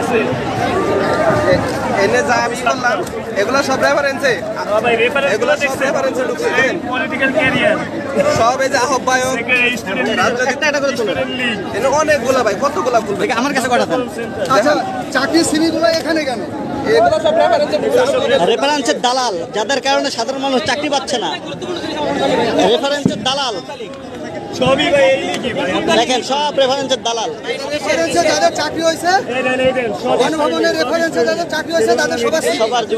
আছে এনে যা আমি করলাম এগুলো সব রেফারেন্সে রেফারেন্স এগুলো সব রেফারেন্সে ঢুকছে। সব এই যে আহ্বায়ক স্টুডেন্ট একটা একটা করে তুলুন। এনে অনেকগুলা ভাই কতগুলা ফুল দেখি আমার কাছে কটা আচ্ছা চাকরির সিভিগুলো এখানে কেন? এগুলো সব রেফারেন্সে ঢুকছে। রেফারেন্সের দালাল যাদের কারণে সাধারণ মানুষ চাকরি পাচ্ছে না। রেফারেন্সের দালাল। সবই ভাই এই লিগই ভাই? দেখেন সব রেফারেন্সের দালাল। রেফারেন্সে যাদের চাকরি হয়েছে এই দেন এই দেন সব গণভবনের রেফারেন্সে যাদের চাকরি হয়েছে তাদের সবার সবার তো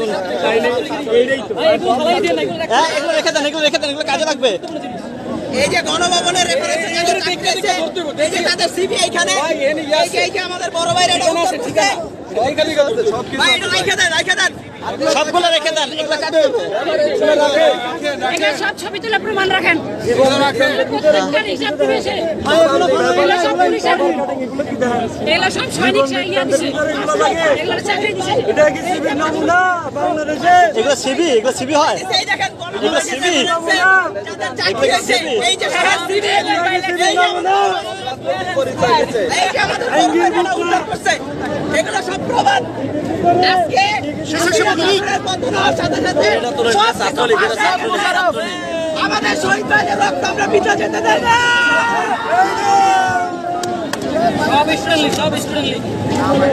হ্যাঁ এগুলো রেখে দেন এগুলো রেখে দেন এগুলো কাজে লাগবে। এই যে গণভবনের এই যে তাদের আমাদের বড় ভাইরা সবগুলো রেখে দেন সব ছবি তুলে প্রমাণ রাখেন। এগুলো সব এগুলো সব ইয়া এগুলো সিবি এগুলো সিবি হয় আমাদের আজকে সাথে সাথে শহীদ রক্ত আমরা বিটা যেতে দেয় না সব স্টুডেন্ট সব স্টুডেন্ট